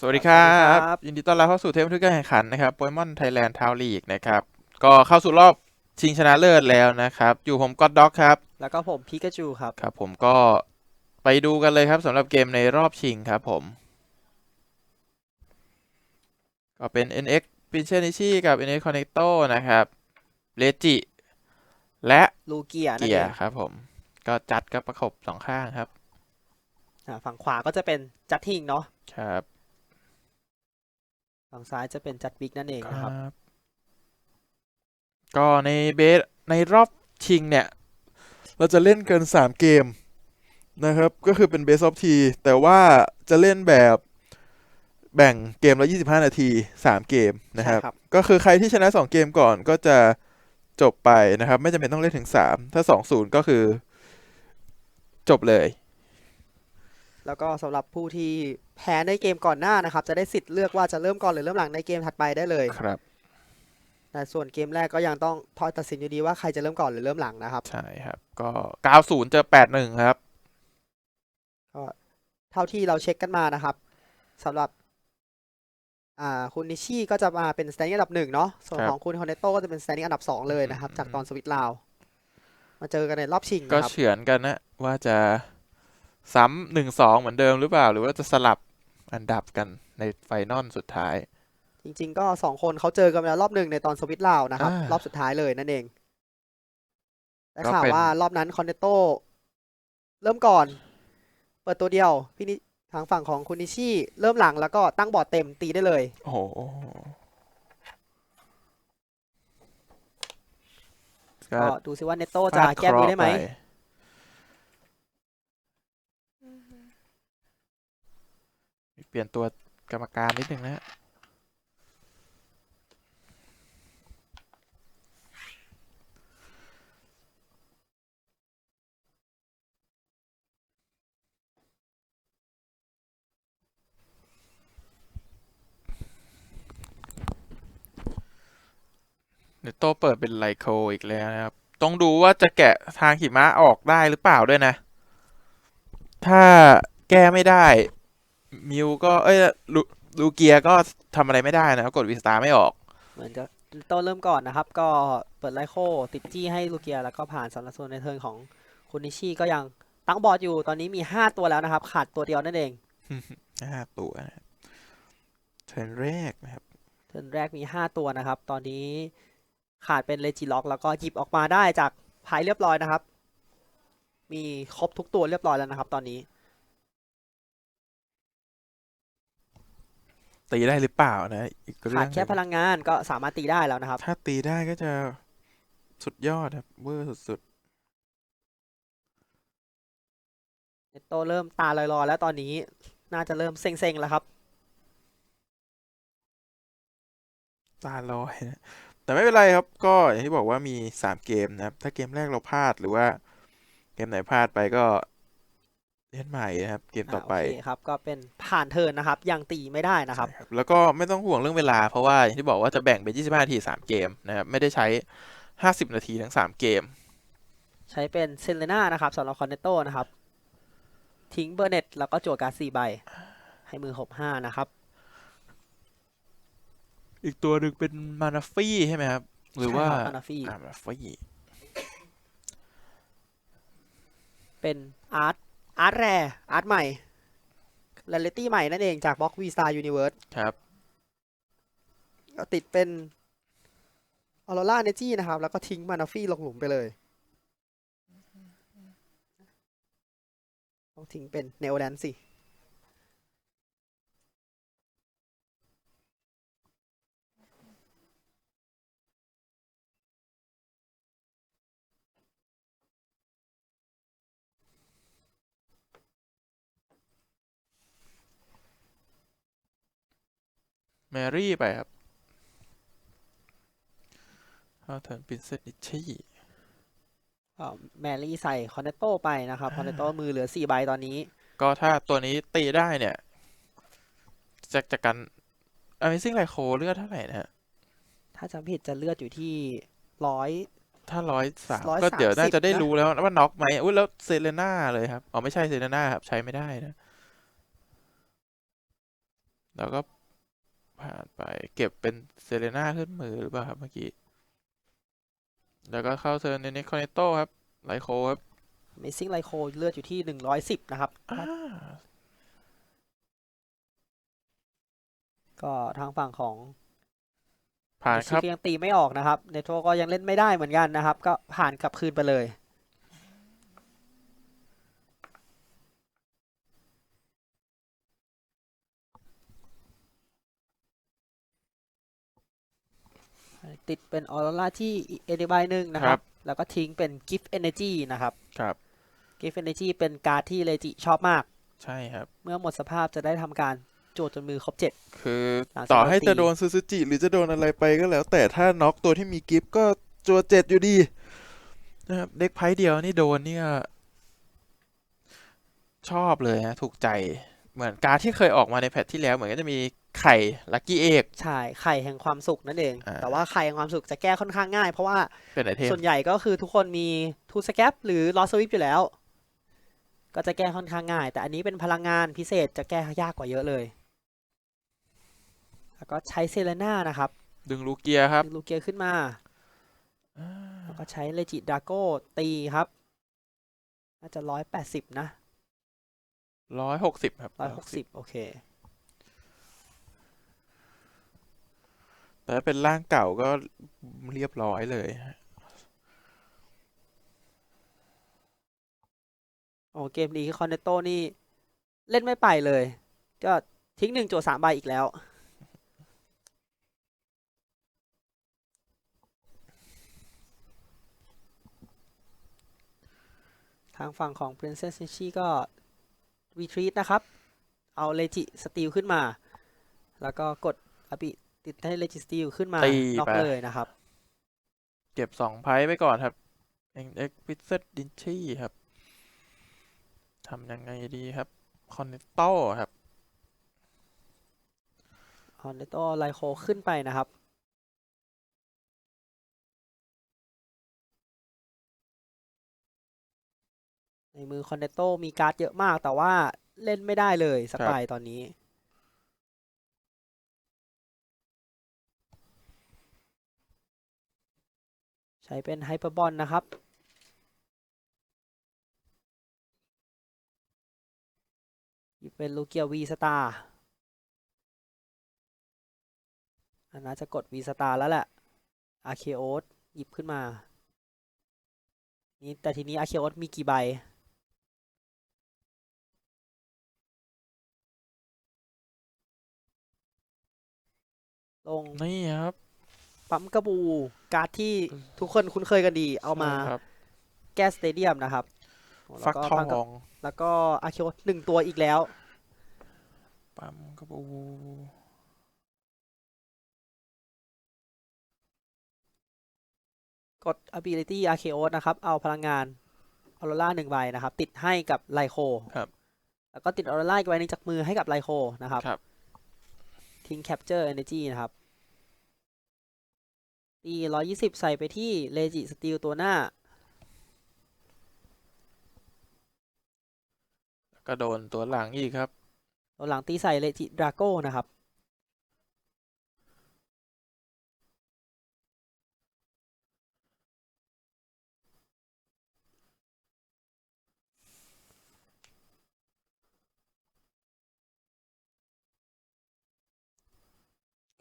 สวัสดีครับสวัสดีครับ ยินดีต้อนรับเข้าสู่เทปบันทึกการแข่งขันนะครับโปเกมอนไทยแลนด์ทาวลีกนะครับ ก็เข้าสู่รอบชิงชนะเลิศแล้วนะครับ อยู่ผมก็อดด็อกครับ แล้วก็ผมพิกาจูครับ ครับ ผมก็ไปดูกันเลยครับสำหรับเกมในรอบชิงครับผม ก็เป็น NX p i n c h e n i c h i กับ NX Connecto นะครับเลจิ และลูเกียนั่นเกีเอยร์งครับผม ก็จัดกับประกบสองข้างครับอ่าฝั่งขวาก็จะเป็นจัดทิงเนาะครับ ฝั่งซ้ายจะเป็นจัดบิ๊กนั่นเองคนะครับรับ ก็ในเบสในรอบชิงเนี่ย เราจะเล่นกันสามเกมนะครับ ก็คือเป็นเบสออฟทีแต่ว่าจะเล่นแบบแบ่งเกมละ25 นาทีสามเกมนะครับใช่ครับ ก็คือใครที่ชนะสองเกมก่อนก็จะจบไปนะครับ ไม่จำเป็นต้องเล่นถึงสามถ้าสองศูนย์ก็คือ จบเลย แล้วก็สำหรับผู้ที่แพ้ในเกมก่อนหน้านะครับ จะได้สิทธิ์เลือกว่าจะเริ่มก่อนหรือเริ่มหลังในเกมถัดไปได้เลยครับแต่ส่วนเกมแรกก็ยังต้องพอตัดสินอยู่ดีว่าใครจะเริ่มก่อนหรือเริ่มหลังนะครับ ใช่ครับ ก็90เจอ81ครับก็เท่าที่เราเช็คกันมานะครับสำหรับ อ่าคุณนิชี่ก็จะมาเป็นสแตนดิ้งอันดับหนึ่งเนาะส่วนครับของคุณคอนเนตโต้ก็จะเป็นสแตนดิ้งอันดับสองเลยนะครับ จากตอนสวิตลาวมาเจอกันในรอบชิงก็นะครับเฉือนกันนะว่าจะ ซ้ำหนึ่งสองเหมือนเดิมหรือเปล่า หรือว่าจะสลับอันดับกันในไฟนอลสุดท้าย จริง ๆ ก็สองคนเขาเจอกันมาแล้วรอบหนึ่งในตอนสวิตลาวนะครับ อ่ารอบสุดท้ายเลยนั่นเองได้ก็ข่าวเป็น ว่ารอบนั้นคอนเนตโต้เริ่มก่อน เปิดตัวเดียวพี่นิทางฝั่งของคุณนิชี่เริ่มหลังแล้วก็ตั้งบอร์ดเต็มตีได้เลย โอ้โห ก็ก็ดูซิว่าเนตโต้จะแก้มือได้ไหมฟาเคราะห์ปเป ลี่ยนตัวกรรมการนิดนึงนะฮะเนโตเปิดเป็นไลโคอีกแล้วนะครับ ต้องดูว่าจะแกะทางหิมะออกได้หรือเปล่าด้วยนะ ถ้าแก้ไม่ได้ มิวก็เอ้ยลูลูเกียก็ทำอะไรไม่ได้นะครับกดวิสตาไม่ออก เหมือนจะเนตโต้เริ่มก่อนนะครับ ก็เปิดไลโคติดจี้ให้ลูเกียแล้วก็ผ่านสำหรับส่วนในเทิร์นของคุณนิชี่ก็ยังตั้งบอร์ดอยู่ตอนนี้มีห้าตัวแล้วนะครับ ขาดตัวเดียวนั่นเองห้าตัวนะครับเทิร์นแรกนะครับเทิร์นแรกมีห้าตัวนะครับ ตอนนี้ขาดเป็นเลจิล็อก แล้วก็หยิบออกมาได้จากพายเรียบร้อยนะครับ มีครบทุกตัวเรียบร้อยแล้วนะครับ ตอนนี้ ตีได้หรือเปล่านะอีกเรื่ขาอดงแค่หนึ่งพลังงานก็สามารถตีได้แล้วนะครับ ถ้าตีได้ก็จะสุดยอดครับเวอร์สุดเนตโตเริ่มตาลอยๆแล้วตอนนี้น่าจะเริ่มเซ็งๆแล้วครับๆตาลอยนะแต่ไม่เป็นไรครับ ก็อย่างที่บอกว่ามีสามเกมนะครับ ถ้าเกมแรกเราพลาดหรือว่า เกมไหนพลาดไปก็เล่นใหม่นะครับ เกมต่อไปาโอเคครับก็เป็น ผ่านเทิร์นนะครับ ยังตีไม่ได้นะครับใช่ครับ แล้วก็ไม่ต้องห่วงเรื่องเวลา เพราะว่าอย่างที่บอกว่าจะแบ่งเป็น 25 นาที 3 เกมนะครับไม่ได้ใช้ 50 นาทีทั้ง 3 เกม ใช้เป็นเซเลน่านะครับสำหรับคอนเนตโตนะครับ ทิ้งเบอร์เน็ตแล้วก็จั่วการ์ดสี่ใบ ให้มือหกห้านะครับ อีกตัวหนึ่งเป็นมานาฟี่ใช่ไหมครับ หรือว่าใช่ครับ Manafi อ่ามานาฟี่เป็นอาร์ตอาร์ตแรอาร์ตใหม่ เรลิตี้ใหม่นั่นเองจากบล็อกวีสตาร์ยูนิเวิร์สครับก็ติดเป็นออโรราเนจีนะครับ แล้วก็ทิ้งมานาฟี่ลงหลุมไปเลยต้องทิ้งเป็นเนโอแดนสิ มรี่ไปครับเอาเทิร์นปินเซตนิชชี่ก็แมรี่ใส่คอนเนตโตไปนะครับคอนเนตโตมือเหลือสี่ใบตอนนี้ ก็ถ้าตัวนี้ตีได้เนี่ยจากจากการ Amazing ไลโคเลือดเท่าไหร่นะฮะถ้าจำไม่ผิดจะเลือดอยู่ที่ร้อยถ้าร้อยสาม130ก็เดี๋ยวน่าจะได้นะรู้แล้วว่าน็อกไหมอุ้ยแล้วเซเลน่าเลยครับ อ๋อ ไม่ใช่เซเลน่าครับ ใช้ไม่ได้นะ แล้วก็ ผ่านไป เก็บเป็นเซเลน่าขึ้นมือหรือเปล่าครับเมื่อกี้ แล้วก็เข้าเทิร์นในนิคอนเนโตครับ ไลโคครับ Amazing ไลโคเลือดอยู่ที่110นะครับอ่าก็ทางฝั่งของผ่านคชิรับก็ยังตีไม่ออกนะครับ เนโทรก็ยังเล่นไม่ได้เหมือนกันนะครับ ก็ผ่านกลับคืนไปเลย ติดเป็นออโรราที่เอเดบายหนึ่งนะคครัรับบแล้วก็ทิ้งเป็น Gift Energy นะครับครับ Gift Energy เป็นการ์ดที่เลจิชอบมาก ใช่ครับ เมื่อหมดสภาพจะได้ทำการโจทย์จนมือครบเจ็ดคือหลังจากต่อโดนให้ตีจะโดนซูซูจิหรือจะโดนอะไรไปก็แล้ว แต่ถ้าน็อกตัวที่มีกิฟต์ก็จัวเจ็ดอยู่ดีนะครับเด็กไพ่เดียวนี่โดนเนี่ย ชอบเลยฮะถูกใจเหมือนการดที่เคยออกมาในแพทที่แล้ว เหมือนก็จะมี ไข่ลัคกี้เอก ใช่ไข่แห่งความสุขนั่นเอง อ่า แต่ว่าไข่แห่งความสุขจะแก้ค่อนข้างง่าย เพราะว่าเป็นไอเทมส่วนใหญ่ก็คือทุกคนมีทูสแคปหรือลอสวิปอยู่แล้ว ก็จะแก้ค่อนข้างง่าย แต่อันนี้เป็นพลังงานพิเศษจะแก้ยากกว่าเยอะเลย แล้วก็ใช้เซเลน่านะครับดึงลูเกียครับดึงลูเกียขึ้นมา อ่าแล้วก็ใช้เลจิดราโก้ตีครับ น่าจะร้อยแปดสิบนะร้อยหกสิบครับร้อยหกสิบโอเค แต่ถ้าเป็นร่างเก่าก็เรียบร้อยเลยฮะโอ้เกมนี้คอนเนตโตนี่ เล่นไม่ไปเลย ก็ทิ้งหนึ่งโจสามใบอีกแล้ว ทางฝั่งของ Princess n i c h i ก็ retreat นะครับ เอาเลจิสตีลขึ้นมา แล้วก็กดอบิ ติดให้เลจิสตีลขึ้นมาตีน็อกไป เลยนะครับ เก็บสองไพ่ไปก่อนครับเอ็กเอ็กพิเซตดินชี่ครับทำยังไงดีครับคอนเนตโตครับคอนเนตโตไลโคขึ้นไปนะครับ ในมือคอนเนตโตมีการ์ดเยอะมากแต่ว่าเล่นไม่ได้เลยสักครับใบตอนนี้ ใช้เป็นไฮเปอร์บอลนะครับหยิบเป็นลูเกียวีสตาร์อันน่าจะกดวีสตาร์แล้วแหละอาเคโอสหยิบขึ้นมา นี่แต่ทีนี้อาเคโอสมีกี่ใบลงนี่ครับ ปั๊มกระบูการ์ดที่ทุกคนคุ้นเคยกันดี เอามาใช่ครับแก้สเตเดียมนะครับโอ้แล้วฟักก็ทอปั๊มกระงแล้วก็อาเคโอสหนึ่งตัวอีกแล้ว ปั๊มกระบูกด ability Archeos นะครับ เอาพลังงานออโรราหนึ่งใบนะครับ ติดให้กับไลโคครับแล้วก็ติดออโรราอีกใบหนึงจากมือให้กับไลโคนะครับครับ ทิ้ง capture energy นะครับ ตีร้อยี่สิบใส่ไปที่เลจิสตีลตัวหน้า ก็โดนตัวหลังอีกครับ ตัวหลังตีใส่เลจิดราโก้นะครับ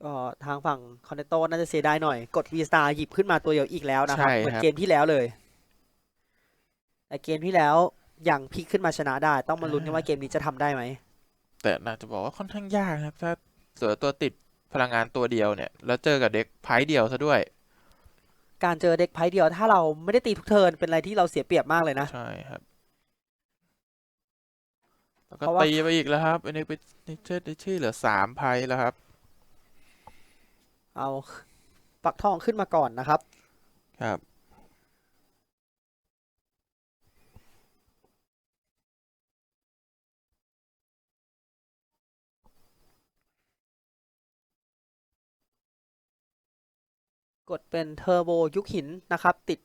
ก็ทางฝั่งคอนเนตโตน่าจะเสียดายหน่อย กด V Star หยิบขึ้นมาตัวเดียวอีกแล้วนะครับ ใช่เหมือนครับเกมที่แล้วเลย แต่เกมที่แล้วยังพลิกขึ้นมาชนะได้ ต้องมาลุ้นกันว่าเกมนี้จะทำได้ไหม แต่น่าจะบอกว่าค่อนข้างยากนะครับถ้าเสือตัวติดพลังงานตัวเดียวเนี่ย แล้วเจอกับเด็กไพ่เดียวซะด้วย การเจอเด็กไพ่เดียวถ้าเราไม่ได้ตีทุกเทิร์นเป็นอะไรที่เราเสียเปรียบมากเลยนะ ใช่ครับ แล้วก็เพราะว่า ตีไปอีกแล้วครับอันนี้เป็นนิเชนิชี่เหลือสามไพ่แล้วครับ เอาปักทองขึ้นมาก่อนนะครับ ครับกดเป็นเทอร์โบยุคหินนะครับ ติด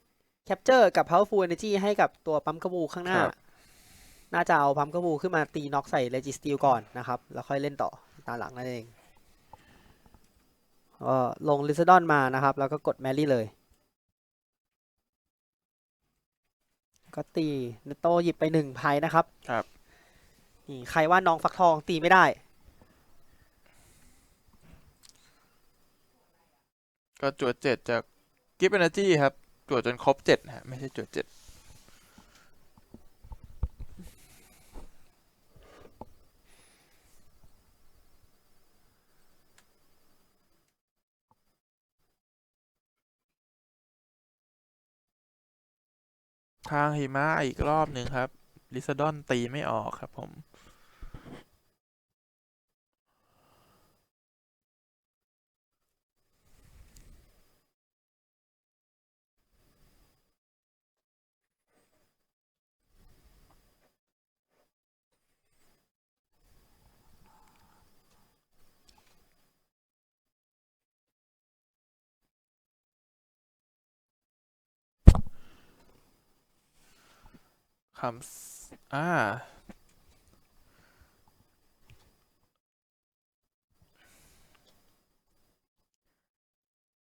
แคปเจอร์กับ Powerful Energy ให้กับตัวปั๊มกระบูข้างหน้าครับน่าจะเอาปั๊มกระบูขึ้นมาตีน็อกใส่เลจิสตีลก่อนนะครับ แล้วค่อยเล่นต่อตาหลังนั่นเองก็ ลงลิซดอนมานะครับ แล้วก็กดแมรี่เลย ก็ตีเนโตหยิบไปหนึ่งไพ่นะครับ ครับ นี่ใครว่าน้องฟักทองตีไม่ได้ ก็จวดเจ็ดจากกิฟต์เอเนจีครับจวดจนครบเจ็ดนะฮะไม่ใช่จวดเจ็ด ทางหิมะอีกรอบหนึ่งครับ ลิซาดอนตีไม่ออกครับผม คำสอ่า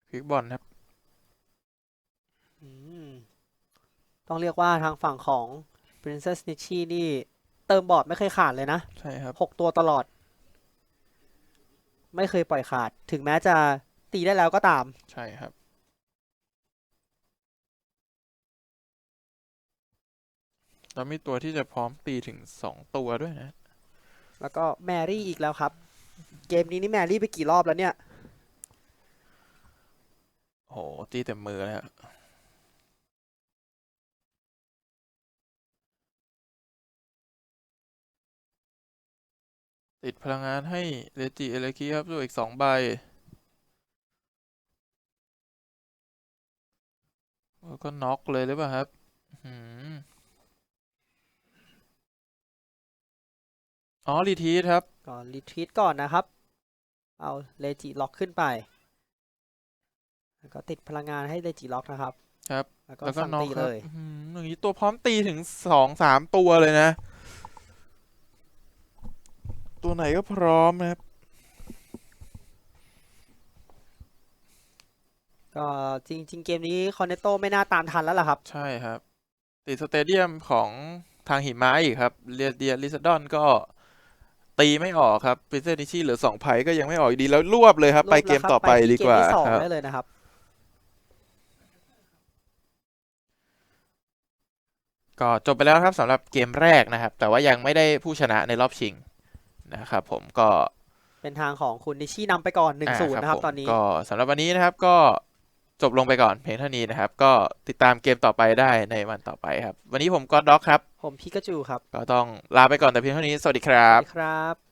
คลิกบอลครับอืมต้องเรียกว่าทางฝั่งของ Princess n i c h i นี่ เติมบอร์ดไม่เคยขาดเลยนะ ใช่ครับหกตัวตลอด ไม่เคยปล่อยขาด ถึงแม้จะตีได้แล้วก็ตาม ใช่ครับ แล้วมีตัวที่จะพร้อมตีถึงสองตัวด้วยนะ แล้วก็แมรี่อีกแล้วครับ เกมนี้นี่แมรี่ไปกี่รอบแล้วเนี่ย โหตีเต็มมือเลยครับติดพลังงานให้เรจิเอเลคิครับด้วยอีกสองใบ แล้วก็น็อกเลยหรือเปล่าครับอื้อหือ อ๋อรีทีสครับ ก่อนรีทรีตก่อนนะครับ เอาเลจิล็อกขึ้นไป แล้วก็ติดพลังงานให้เลจิล็อกนะครับ ครับ แล้วก็แล้วก็สั่งน็อกตีคเลรับยอื้อหืออย่างนี้ตัวพร้อมตีถึงสองสามตัวเลยนะ ตัวไหนก็พร้อมนะครับ ก็จริง ๆ เกมนี้คอนเนตโตไม่น่าตามทันแล้วล่ะครับ ใช่ครับ ติดสเตเดียมของทางหิมะอีกครับเรียเดียลิซาดอนก็ ตีไม่ออกครับปิเซนิชิเหลือสองไพ่ก็ยังไม่ออกอยู่ดีแล้วรวบเลยครับ ไปเกมต่อไปดีกว่าเกมที่สองครับได้เลยนะครับ ก็จบไปแล้วครับสำหรับเกมแรกนะครับ แต่ว่ายังไม่ได้ผู้ชนะในรอบชิงนะครับผมก็เป็นทางของคุณนิชินำไปก่อน1นอ่าศูนย์นะครับผมตอนนี้ก็สำหรับวันนี้นะครับก็ จบลงไปก่อนเพียงเท่านี้นะครับ ก็ติดตามเกมต่อไปได้ในวันต่อไปครับ วันนี้ผมก็ด็อกครับ ผมพิกาจูครับ ก็ต้องลาไปก่อนแต่เพียงเท่านี้ สวัสดีครัสวับสดีครับ